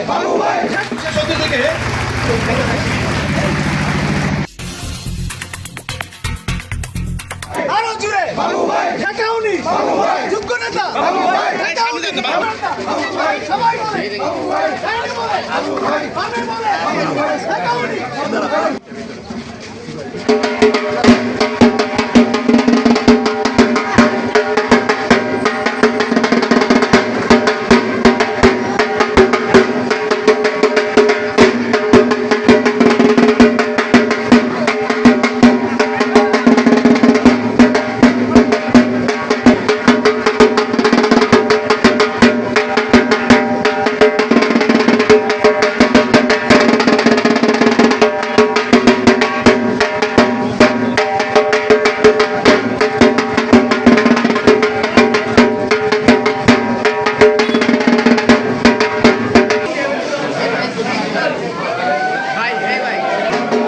সত্যি থেকে আরও জুড়ে ঢাকা উনি যোগ্য নেতা ঢাকা উনি সবাই বলে সবাই বলে আমি বলে ঢাকা উনি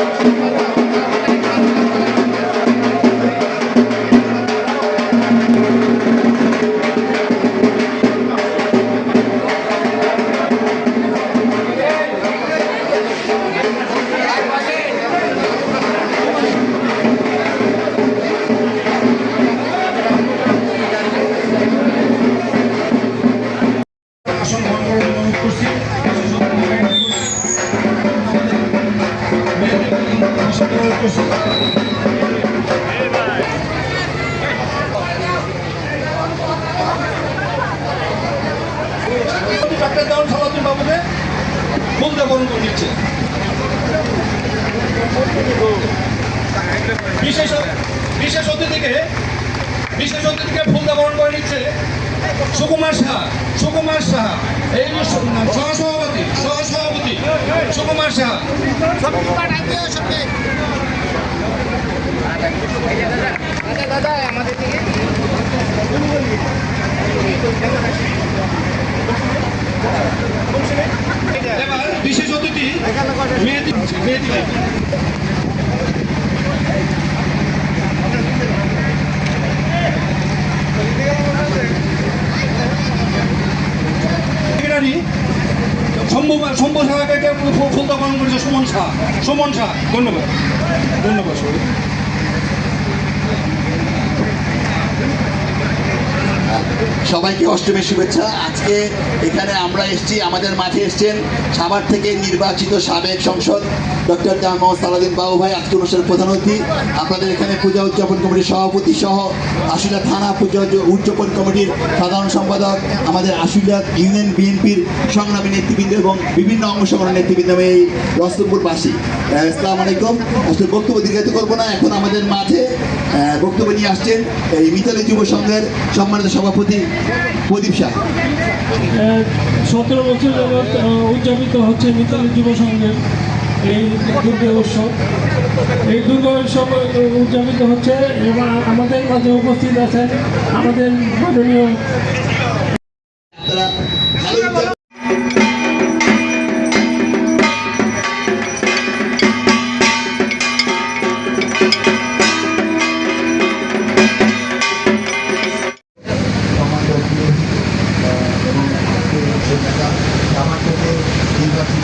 Obrigado. ডাক্তার দেওয়ান সালাউদ্দিন বাবুকে বলতে বরণ করে নিচ্ছে বিশেষ বিশেষ অতিথিকে বিশেষ অতিথিকে ফুলদা বরণ করে নিচ্ছে সুকুমার সাহা। সুকুমার সাহা। এই সহসভাপতি। সহসভাপতি সুকুমার সাহা। এবার বিশেষ অতিথি, মেহেদি মেহেদি শম্ভু সাহাকে পালন করেছে সুমন শাহ। সুমন শাহ, ধন্যবাদ। ধন্যবাদ সবাই সবাইকে অষ্টমীর শুভেচ্ছা। আজকে এখানে আমরা এসেছি, আমাদের মাঠে এসেছেন সাভার থেকে নির্বাচিত সাবেক সংসদ ডক্টর জাহান মোহাম্মদ সালাদিন বাবু ভাই আজকে অনুষ্ঠানের প্রধান অতিথি। আপনাদের এখানে পূজা উদযাপন কমিটির সভাপতি সহ আশুলিয়া থানা পূজা উদযাপন কমিটির সাধারণ সম্পাদক, আমাদের আশুলিয়া ইউনিয়ন বিএনপির সংগ্রামী নেতৃবৃন্দ এবং বিভিন্ন অংশগ্রহণ নেতৃবৃন্দ আমি এই রস্তমপুরবাসী আসসালামু আলাইকুম। আসলে বক্তব্য দীর্ঘায়িত করব না, এখন আমাদের মাঠে বক্তব্য নিয়ে আসছেন এই মিতালি যুব সংঘের সম্মানিত সভাপতি প্রদীপ শাহ। সতেরো বছর যাবৎ উদযাপিত হচ্ছে মিতালি যুব সংঘের এই দুর্গা উৎসব। এই দুর্গা উৎসব উদযাপিত হচ্ছে এবং আমাদের মাঝে উপস্থিত আছেন আমাদের মাননীয়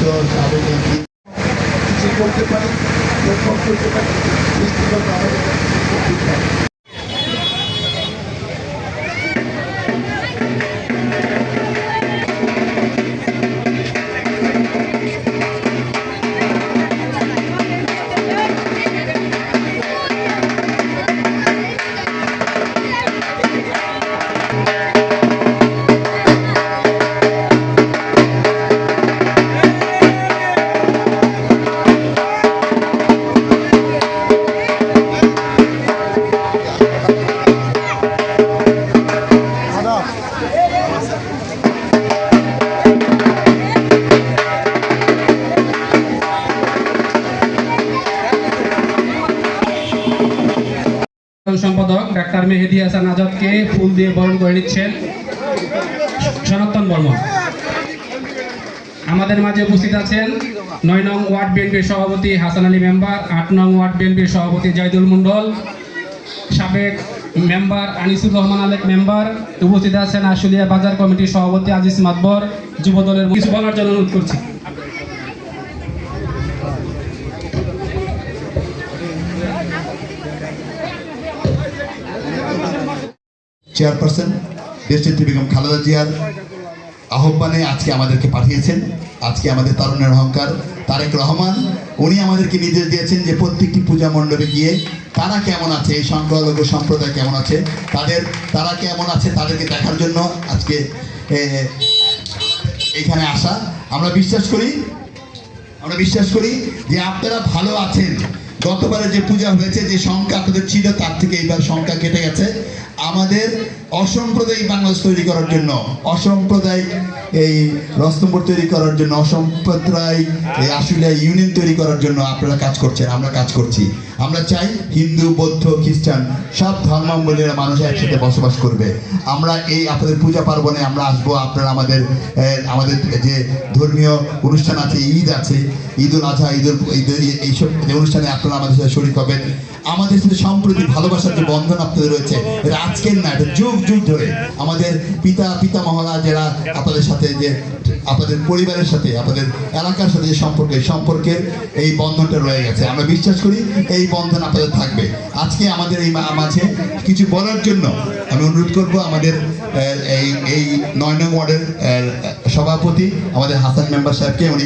সাবেক করতে পারি করতে পারি। সম্পাদক ডাক্তার মেহেদি হাসান আজাদকে ফুল দিয়ে বরণ করে নিচ্ছেন সনাতন বর্মন। আমাদের মাঝে উপস্থিত আছেন নয় নং ওয়ার্ড বিএনপির সভাপতি হাসান আলী মেম্বার, আট নং ওয়ার্ড বিএনপির সভাপতি জাইদুল মন্ডল সাবেক মেম্বার আনিসুর রহমান আলেক মেম্বার, উপস্থিত আছেন আশুলিয়া বাজার কমিটির সভাপতি আজিজ মাতবর, যুবদলের কিছু বলার জন্য অনুরোধ করছি। চেয়ারপারসন দেশনেত্রী বেগম খালেদা জিয়ার আহ্বানে আজকে আমাদেরকে পাঠিয়েছেন। আজকে আমাদের তরুণের অহংকার, তারেক রহমান, উনি আমাদেরকে নির্দেশ দিয়েছেন যে প্রত্যেকটি পূজা মণ্ডপে গিয়ে তারা কেমন আছে, এই সংখ্যালঘু সম্প্রদায় কেমন আছে, তাদের, তারা কেমন আছে তাদেরকে দেখার জন্য আজকে এখানে আসা। আমরা বিশ্বাস করি, আমরা বিশ্বাস করি যে আপনারা ভালো আছেন। গতবারে যে পূজা হয়েছে, যে সংখ্যা আপনাদের ছিল, তার থেকে এইবার সংখ্যা কেটে গেছে। আমাদের অসাম্প্রদায়িক বাংলাদেশ তৈরি করার জন্য, অসাম্প্রদায়িক এই রস্তমপুর তৈরি করার জন্য, অসাম্প্রদায়িক এই আশুলিয়া ইউনিয়ন তৈরি করার জন্য আপনারা কাজ করছেন, আমরা কাজ করছি। আমরা চাই হিন্দু, বৌদ্ধ, খ্রিস্টান, সব ধর্মাবলীরা মানুষ একসাথে বসবাস করবে। আমরা এই আপনাদের পূজা পার্বণে আমরা আসব, আপনারা আমাদের আমাদের যে ধর্মীয় অনুষ্ঠান আছে, ঈদ আছে, ঈদ উল আজহা, ঈদ উল ঈদ এইসব অনুষ্ঠানে আপনারা আমাদের সাথে শরীর হবেন। আমাদের সাথে সম্প্রতি, ভালোবাসার যে বন্ধন আপনাদের রয়েছে এটা আজকের না যুগ যুগ ধরে আমাদের পিতা পিতা মহলা যারা আপনাদের সাথে যে, আপনাদের পরিবারের সাথে, আপনাদের এলাকার সাথে যে সম্পর্ক সম্পর্কের এই বন্ধনটা রয়ে গেছে। আমরা বিশ্বাস করি এই বন্ধন আপনাদের থাকবে। আজকে আমাদের এই মাঝে কিছু বলার জন্য আমি অনুরোধ করব আমাদের এই এই নয় নং ওয়ার্ডের সভাপতি, আমাদের হাসান মেম্বার সাহেবকে, উনি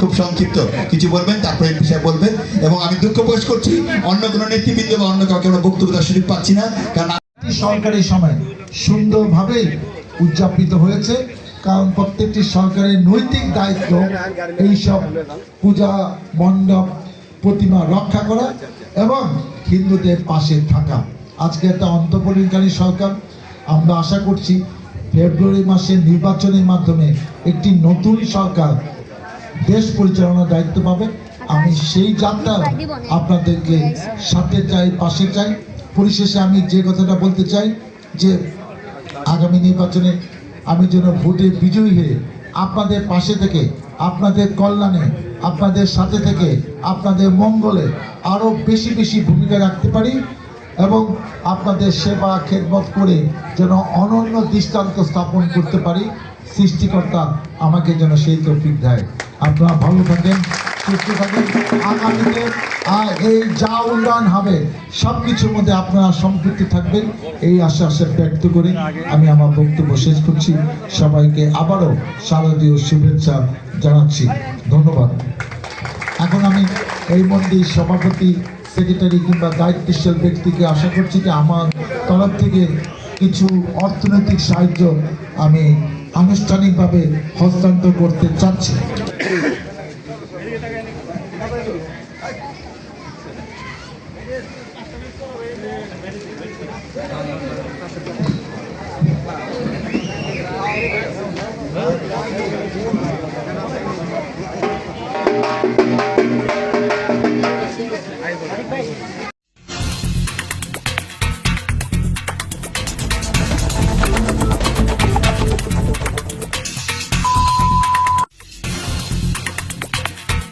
খুব সংক্ষিপ্ত কিছু বলবেন, তারপরে সাহেব বলবেন, এবং আমি দুঃখ প্রকাশ করছি, অন্য কোনো নেতৃবৃন্দ বা অন্য কাউকে আমরা বক্তব্য সুযোগ পাচ্ছি না, কারণ সরকারি সময় সুন্দরভাবে উদযাপিত হয়েছে, কারণ প্রত্যেকটি সরকারের নৈতিক দায়িত্ব এইসব পূজা মণ্ডপ প্রতিমা রক্ষা করা এবং হিন্দুদের পাশে থাকা। আজকে একটা অন্তর্বলীনকারী সরকার, আমরা আশা করছি ফেব্রুয়ারি মাসের নির্বাচনের মাধ্যমে একটি নতুন সরকার দেশ পরিচালনার দায়িত্ব পাবে। আমি সেই যাত্রা আপনাদেরকে সাথে চাই, পাশে চাই। পরিশেষে আমি যে কথাটা বলতে চাই যে আগামী নির্বাচনে আমি যেন ভোটে বিজয়ী হয়ে আপনাদের পাশে থেকে, আপনাদের কল্যাণে, আপনাদের সাথে থেকে, আপনাদের মঙ্গলে আরও বেশি বেশি ভূমিকা রাখতে পারি এবং আপনাদের সেবা খেদমত করে যেন অনন্য দৃষ্টান্ত স্থাপন করতে পারি। সৃষ্টিকর্তা আমাকে যেন সেই তৌফিক দেয়। আপনারা ভালো থাকেন। সুস্থ থাকেন আগামীতে এই যা উন্নয়ন হবে সব কিছুর মধ্যে আপনারা সম্পৃক্তি থাকবেন। এই আশ্বাসে ব্যক্ত করে আমি আমার বক্তব্য শেষ করছি। সবাইকে আবারও শারদীয় শুভেচ্ছা জানাচ্ছি। ধন্যবাদ। এখন আমি এই মন্দির সভাপতি সেক্রেটারি কিংবা দায়িত্বশীল ব্যক্তিকে আশা করছি যে আমার তরফ থেকে কিছু অর্থনৈতিক সাহায্য আমি আনুষ্ঠানিকভাবে হস্তান্তর করতে চাচ্ছি। Huh?